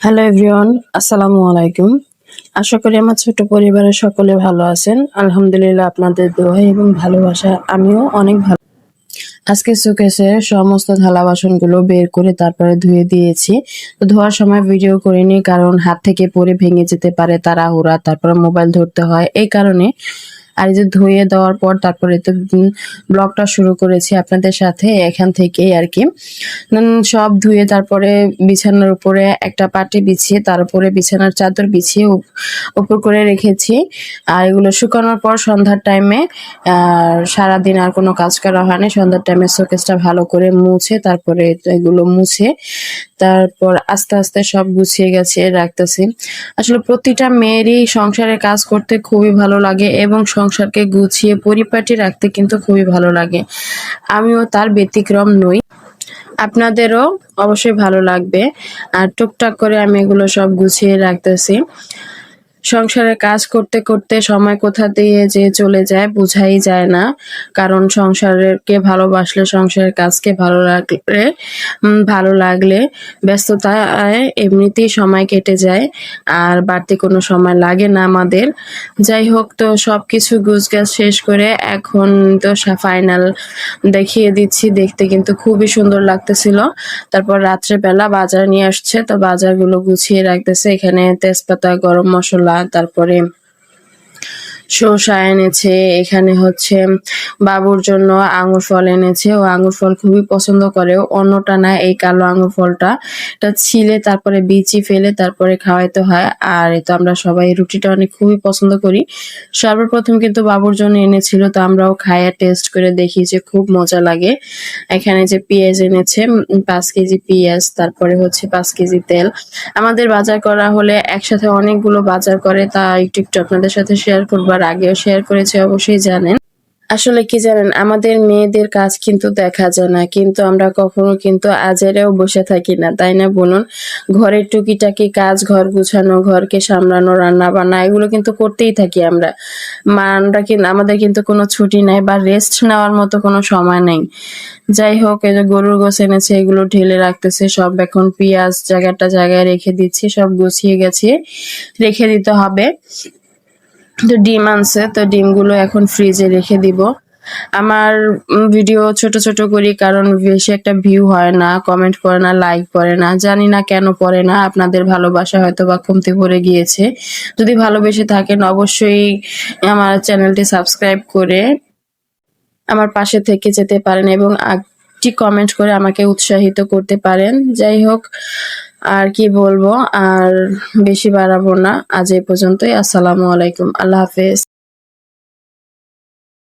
Hello everyone আসসালামু আলাইকুম আশা করি আমার ছোট পরিবারের সকলে ভালো আছেন। আলহামদুলিল্লাহ, আপনাদের দোয়া এবং ভালোবাসা আমিও অনেক ভালো। আজকে শোকেসের সমস্ত থালা বাসনগুলো বের করে তারপরে ধুয়ে দিয়েছি। তো ধোয়ার সময় ভিডিও করিনি, কারণ হাত থেকে পড়ে ভেঙে যেতে পারে তারা তাড়াহুড়া, তারপরে মোবাইল ধরতে হয়। এই কারণে আর এই যে ধুয়ে দেওয়ার পর তারপরে তো ব্লগটা শুরু করেছি আপনাদের সাথে এখান থেকেই আর কি। সব ধুয়ে তারপরে বিছানার উপরে একটা পাটি বিছিয়ে, তার উপরে বিছানার চাদর বিছিয়ে উপ- উপর করে রেখেছি। আর এগুলো শুকানোর পর সন্ধ্যার টাইমে সারাদিন আর কোনো কাজ করা হয়নি। সন্ধ্যার টাইমে শোকেসটা ভালো করে মুছে, তারপরে এগুলো মুছে তারপর আস্তে আস্তে সব গুছিয়ে গেছে, রাখতেছি। আসলে প্রতিটা মেয়েরই সংসারে কাজ করতে খুবই ভালো লাগে এবং সংসারকে গুছিয়ে পরিপাটি রাখতে কিন্তু খুবই ভালো লাগে। আমিও তার ব্যতিক্রম নই। আপনাদেরও অবশ্যই ভালো লাগবে। আর টুকটাক করে আমি এগুলো সব গুছিয়ে রাখতেছি। সংসারে কাজ করতে করতে সময় কোথা দিয়ে যে চলে যায় বোঝাই যায় না। কারণ সংসারকে ভালোবাসলে, সংসারের কাজকে ভালো লাগলে ভালো লাগলে ব্যস্ততায় এমনিতেই সময় কেটে যায় আর বাড়তি কোনো সময় লাগে না আমাদের। যাই হোক, তো সব সবকিছু গুছগাছ শেষ করে এখন তো ফাইনাল দেখিয়ে দিচ্ছি। দেখতে কিন্তু খুবই সুন্দর লাগতেছিল। তারপর রাত্রেবেলা বাজার নিয়ে আসছে, তো বাজারগুলো গুছিয়ে রাখতেছে। এখানে তেজপাতা, গরম মশলা তারপরে শসা এনেছে, এখানে হচ্ছে বাবুর জন্য আঙ্গুর ফল এনেছে। ও আঙ্গুর ফল খুবই পছন্দ করে। অন্যটা না, এই কালো আঙ্গুর ফলটা। এটা ছিলে, তারপরে বিচি ফেলে তারপরে খাওয়াইতে হয়। আর তো আমরা সবাই রুটিটা অনেক খুবই পছন্দ করি। সর্বপ্রথম কিন্তু বাবুর জন্য এনেছিল, তো আমরাও খাইয়া টেস্ট করে দেখি যে খুব মজা লাগে। এখানে যে পেঁয়াজ এনেছে পাঁচ কেজি পেঁয়াজ, তারপরে হচ্ছে পাঁচ কেজি তেল। আমাদের বাজার করা হলে একসাথে অনেকগুলো বাজার করে, তা একটু একটু আপনাদের সাথে শেয়ার করবার আগেও শেয়ার করেছি, অবশ্যই জানেন। আসলে কি জানেন, আমাদের মেয়েদের কাজ কিন্তু দেখা যায় না, কিন্তু আমরা কখনো কিন্তু আজেরেও বসে থাকি না, তাই না বলুন? ঘরের টুকিটাকি কাজ, ঘর গুছানো, ঘরকে সামলানো, রান্না বান্না, এগুলো কিন্তু করতেই থাকি আমরা। মা, আমরা কিন্তু আমাদের কিন্তু কোনো ছুটি নাই বা রেস্ট নেওয়ার মতো কোনো সময় নেই। যাই হোক, এই যে গরুর গোছ এনেছে, এগুলো ঢেলে রাখতেছে, সব এখন পেঁয়াজ জায়গাটা জায়গায় রেখে দিচ্ছি, সব গুছিয়ে গেছে, রেখে দিতে হবে। তো ডিম আনছে, তো ডিমগুলো এখন ফ্রিজে রেখে দিব। আমার ভিডিও ছোট ছোট করি কারণ বেশি একটা ভিউ হয় না কমেন্ট করে না লাইক করে না। জানি না কেন পড়ে না, আপনাদের ভালোবাসা হয়তো বা কমতে পড়ে গিয়েছে। যদি ভালোবেসে থাকেন, অবশ্যই আমার চ্যানেলটি সাবস্ক্রাইব করে আমার পাশে থেকে যেতে পারেন এবং একটি কমেন্ট করে আমাকে উৎসাহিত করতে পারেন। যাই হোক আর কি বলব? আর বেশি বাড়াবো না। আজ এই পর্যন্তই। আসসালামু আলাইকুম। আল্লাহ হাফেজ।